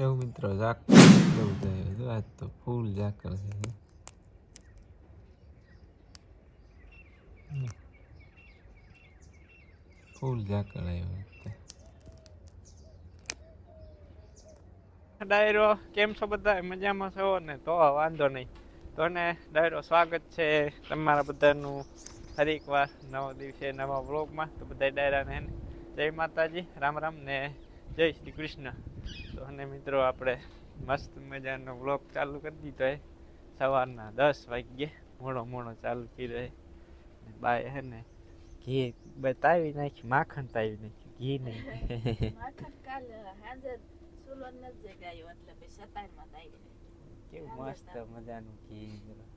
કેવું મિત્રો ઝાક કેવું થાય જો આજ તો ફૂલ ઝાકર છે. ફૂલ ઝાકર આવ્યો. ડાયરો કેમ છો બધા? મજામાં છો? ને તો વાંધો નહીં. તો ને ડાયરો સ્વાગત છે તમારા બધાનું ફરી એકવાર નવા દિવસે નવા વ્લોગમાં. તો બધા ડાયરાને જય માતાજી, રામ રામ ને જય શ્રી કૃષ્ણ. તો અને મિત્રો આપણે મસ્ત મજાનો વ્લોગ ચાલુ કરી દીધો એ સવારના દસ વાગ્યે મોડો મોડો ચાલુ કર્યો એ બાય હે ને ઘી બતાવી નાખી માખણ તાવી નાખ્યું ઘી નહીં કેવું મસ્ત મજાનું ઘી નાખી.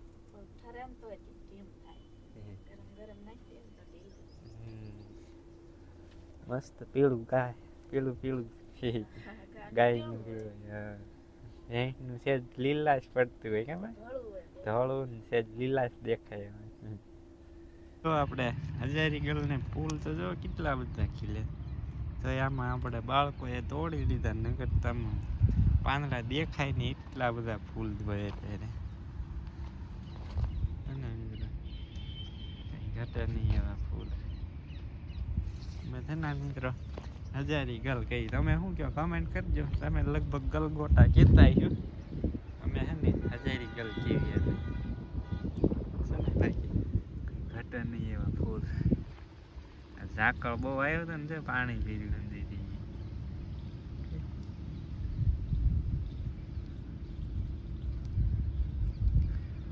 મસ્ત પીળું ગાય પીળું પીળું. ગાયનું પીળું હા. છે લીલાશ પડતું હોય કે ધોળું છે લીલાશ દેખાય તો આપણે હજારી ગલને ફૂલ તો જો કેટલા બધા ખીલે. તો આમાં આપણે બાળકોએ તોડી લીધા નગર તમે પાંદડા દેખાય ને એટલા બધા ફૂલ હોય ત્યારે. ઘટે નહીં એવા ફૂલ. છે ને મિત્રો હજારી ગલ કહી તમે શું કહો? કમેન્ટ કરજો. તમે લગભગ ગલગોટા કહેતા છો અમે હે ને હજારી ગલ કેવી હતી. છે ને નહીં એવા ફૂલ. ઝાકળ બહુ આવ્યો હતો ને જો પાણી પીધું અંદરથી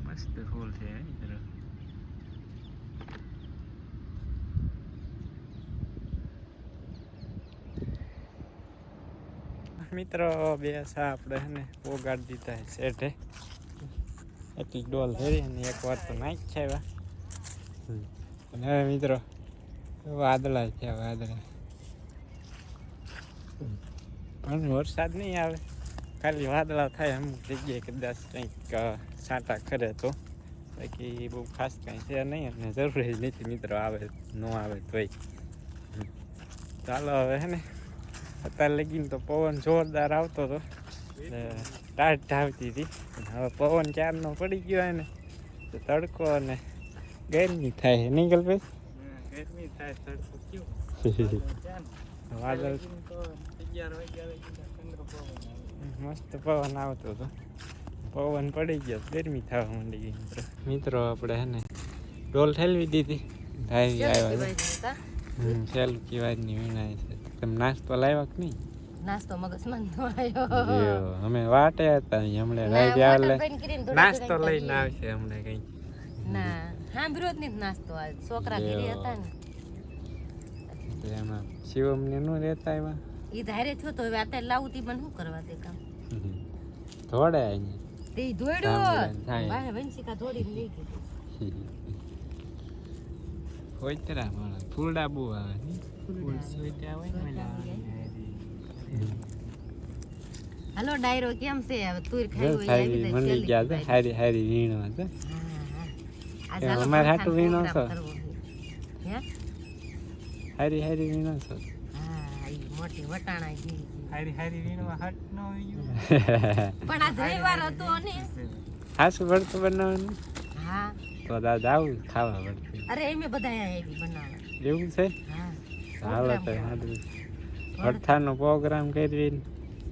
મસ્ત ફૂલ છે હે મિત્રો, બેસા આપણે ને પોગાડી દીધા છે શેઠે એટલી ડોલ ફેરી અને એક વાર તો નાખ છે હવે. મિત્રો, વાદળા છે વાદળા. પણ વરસાદ નહીં આવે. ખાલી વાદળા થાય અમુક જગ્યાએ કદાચ કંઈક છાંટા કરે તો. બાકી બહુ ખાસ કાંઈ છે નહીં અને જરૂરી જ નથી મિત્રો, આવે ન આવે તોય. ચાલો હવે હે ને. અત્યારે લગીને તો પવન જોરદાર આવતો હતો. ને ટાઢ આવતી હતી. અને હવે પવન ચારનો પડી ગયો હોય ને તો તડકો અને ગરમી થાય. નીકળ ભાઈ ગરમી થાય તડકો કેવું? વાદળ. મસ્ત પવન આવતો હતો. પવન પડી ગયો તો ગરમી થવા માંડી ગઈ. મિત્રો મિત્રો આપણે હે ને ડોલ ઠેલવી દીધી. ધારી આવ્યા છે કેવાય કીવાની વીણાય છે. તમે નાસ્તો લાવ્યા કે નહીં? નાસ્તો મગજમાં ન આવ્યો. લ્યો, અમે વાટે હતા હમણે હમણાં ગયા નાસ્તો લઈ લઈને આવશે હમણે કઈ. ના સાંભળ્યો જ નહીં નાસ્તો આજ. છોકરા ઘરે હતા ને. એમાં શિવમ ને નું રહેતા એમાં એ ધારે થયો તો હવે અત્યારે લાવું તી પણ શું કરવા તે કામ? થોડે અહીંયા. તે ધોડ્યો ને વંશિકા દોડીને લઈ ગઈ. હોય તરા મારા ફૂલડા બહુ આવે ને ફૂલ સોઈટા હોય ને હાલો ડાયરો કેમ છે? હવે તુર ખાઈ હોય મંડી ગયા છે હારી હારી વીણવા છે. અમારે હાટું વીણો છો? હારી હારી વીણો છો. મોટી વટાણા જેવી હારી હારી વીણવા હાટ ન પણ આજ રવિવાર હતો ને. હાસું ભરતું બનાવવાનું. હા. તો દાદા આવું ખાવા અરે એમે બધા આવી બનાવવા એવું છે? હાલો તો program હારું પ્રોગ્રામ કરી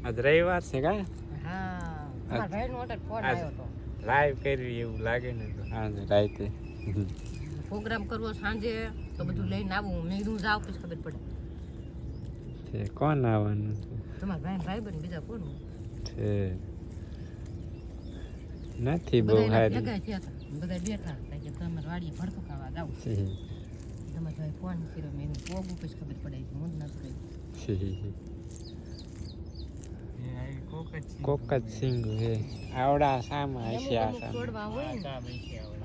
આજ રવિવાર છે કા? હા મારા ભાઈનો ઓર્ડર ફોન આવ્યો હતો. લાઈવ કરવી એવું લાગે ને તો. હા રાતે. પ્રોગ્રામ કરવો સાંજે તો બધું લઈને આવું. મેં કીધું જાવ પછી ખબર પડે. છે કોણ આવવાનું તમારા ભાઈ ભાઈ બન બીજા કોણ છે. નથી બહુ હારી. બધા બેઠા હતા કે તમારે વાડીએ ભરતું ખાવા જાવ. તમારા ભાઈ ફોન કર્યો મેં એનું પોગું પછી ખબર પડે હું જ છે. કોક જ સિંગ હે આવડા સામા હશે આ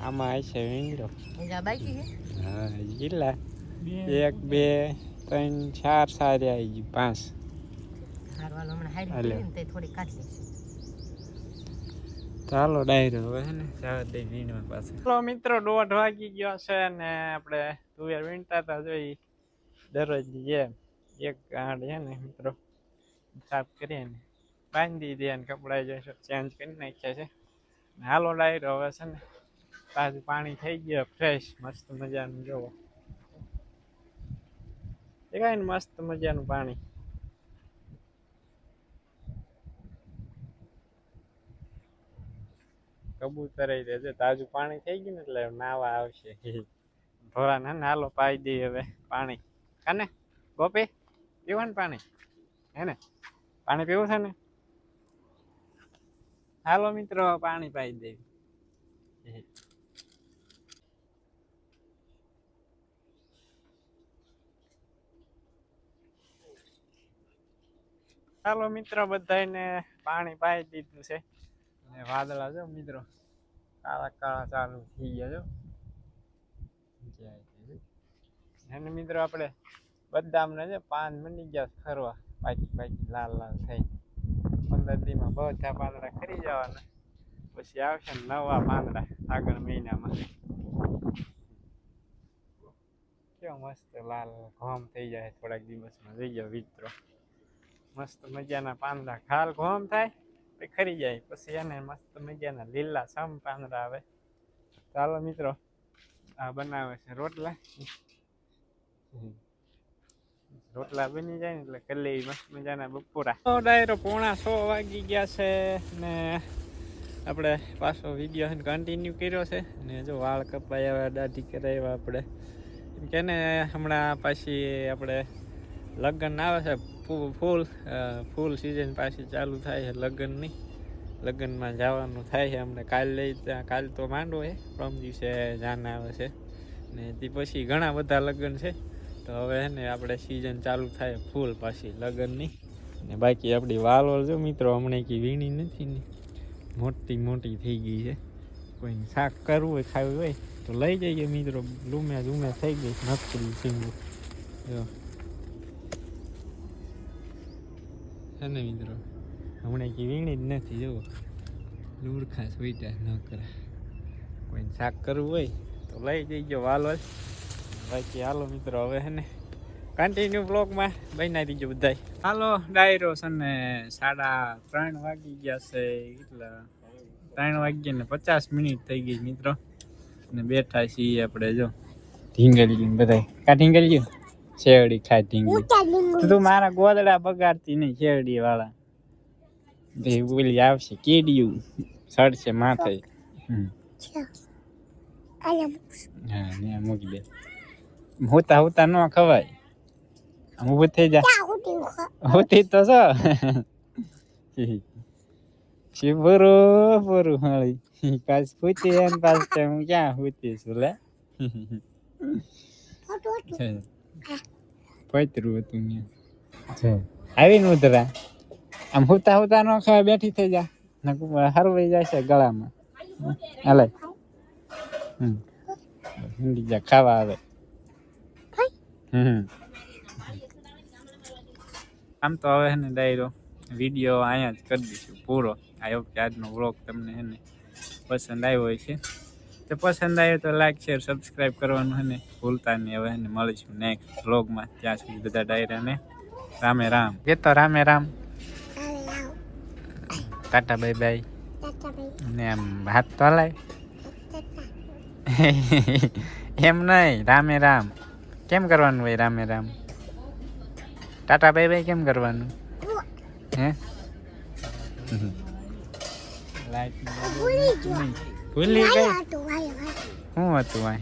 આમાં હશે હા એક બે ત્રણ ચાર સારી આવી ગયું પાંચ. હારવાલ હમણાં હારી હાલે. કરીને તે થોડી કાઢી લેશે. ચાલો ડાયરો હવે હે ને જવા દે વીણવા પાસે ચાલો મિત્રો દોઢ વાગી ગયો છે ને આપણે તુવેર વીણતા હતા જોઈ દરરોજ જે એક ગાંઠ છે ને મિત્રો સાફ કરીએ ને, બાંધી દે ને કપડાં જે છે ચેન્જ કરી નાખ્યા છે. ને હાલો ડાયરો હવે છે ને તાજું પાણી થઈ ગયું ફ્રેશ મસ્ત મજાનું જોવો દેખાય ને મસ્ત મજાનું પાણી. કબૂતર છે તાજું પાણી થઈ ગયું ને એટલે નાવા આવશે. ભોળા ને હાલો પાઈ દે હવે પાણી. કાને ગોપી, પીવાનું પાણી? હે ને? પાણી પીવું છે ને? હાલો મિત્રો, પાણી પાઈ દે ચાલો મિત્રો બધાને પાણી પાઈ દીધું છે. ને વાદળા જો મિત્રો. કાળા કાળા ચાલુ થઈ ગયા છો અને મિત્રો આપણે બદામને છે પાન મંડી ગયા ફરવા. પાકી પાકી લાલ લાલ થઈ. પંદર દીમાં બધા પાંદડા ખરી જવાના. પછી આવશે નવા પાંદડા આગળ મહિનામાં. કેવો મસ્ત લાલ ઘોમ થઈ જાય થોડાક દિવસમાં. જઈ ગયો મિત્રો. મસ્ત મજાના પાંદડા. ખાલ ઘોમ થાય? ખરી જાય, પછી એને મસ્ત મજાના લીલા સમ પાંદડા આવે. ચાલો મિત્રો, આ બનાવે છે રોટલા. રોટલા બની જાય ને એટલે કરી મસ્ત મજાના બપોરા. તો ડાયરો પોણા સો વાગી ગયા છે ને આપણે પાછો વીડિયો કન્ટિન્યુ કર્યો છે. ને જો વાળ કપાયા દાઢી કરાવ્યા આપણે. એમ કે ને હમણાં પાછી આપણે લગ્ન આવે છે. ફૂલ ફૂલ સિઝન પાછી ચાલુ થાય છે લગ્નની. લગ્નમાં જવાનું થાય છે અમને કાલ લઈ ત્યાં કાલ તો માંડવો છે. પ્રમ દિવસે જાન આવે છે. ને તે પછી ઘણા બધા લગ્ન છે. તો હવે ને આપણે સિઝન ચાલુ થાય ફૂલ પાછી લગ્નની. ને બાકી આપણી વાલોળ જો મિત્રો હમણાં કે વીણી નથી ને. મોટી મોટી થઈ ગઈ છે. કોઈને શાક કરવું હોય, ખાવું હોય તો લઈ જઈએ મિત્રો. લૂમે લૂમે થઈ ગઈ નકરી સિંગું. જો. છે ને મિત્રો, હમણાં કે વીણી જ નથી, જુઓ. લુરખા સ્વીટા ન કરે. કોઈને શાક કરવું હોય તો લઈ જઈજો વાલોલ બાકી હાલો મિત્રો, હવે હે ને કન્ટિન્યુ બ્લોગમાં બનાવી દીજો બધાય. હાલો, ડાયરો છે ને સાડા ત્રણ વાગી ગયા છે, એટલે ત્રણ વાગ્યા ને પચાસ મિનિટ થઈ ગઈ મિત્રો. ને બેઠા છીએ આપણે, જો. ઢીંગલી બધા કા ઢીંગલી શેરડી ખાય ઢીંગલી. તો તું મારા ગોદડા બગાડતી નહીં શેરડી વાળા બોલી આવશે કેડિયું. સડશે માથે. હમ. હા મૂકી દે. હોતા હોતા ન ખવાય. હું ઊભું થઈ જા. હોતી તો છો. બરો બરો હાળી. પાસ પૂછી એમ પાસ હું ક્યાં હોતી છું લે? છે. પૈતરું હતું આવીને ઉતરા આમ હોતા હોતા ન ખાવા બેઠી થઈ જા. હરવાઈ છે ગળામાં. હાલે. હમ. હિન્દી જા ખાવા આવે. હમ. આમ તો હવે ને ડાયરો વીડિયો અહીંયા જ કરી દઈશું પૂરો. આઈ હોપ કે આજનો વ્લોગ તમને હે ને પસંદ આવ્યો હોય છે તો પસંદ આવ્યો તો લાઈક શેર સબસ્ક્રાઈબ કરવાનું હે ને ભૂલતા નહીં. હવે ને મળીશું નેક્સ્ટ વ્લોગમાં ત્યાં સુધી બધા ડાયરાને રામે રામ. કે તો રામે રામ. ટાટા બાય બાય ને આમ હાથ તો હલાય. એમ નહીં રામે રામ. કેમ કરવાનું હોય રામે રામ? ટાટા બાય બાય કેમ કરવાનું? હે? લાઈટ ભૂલી ગઈ શું હતું આ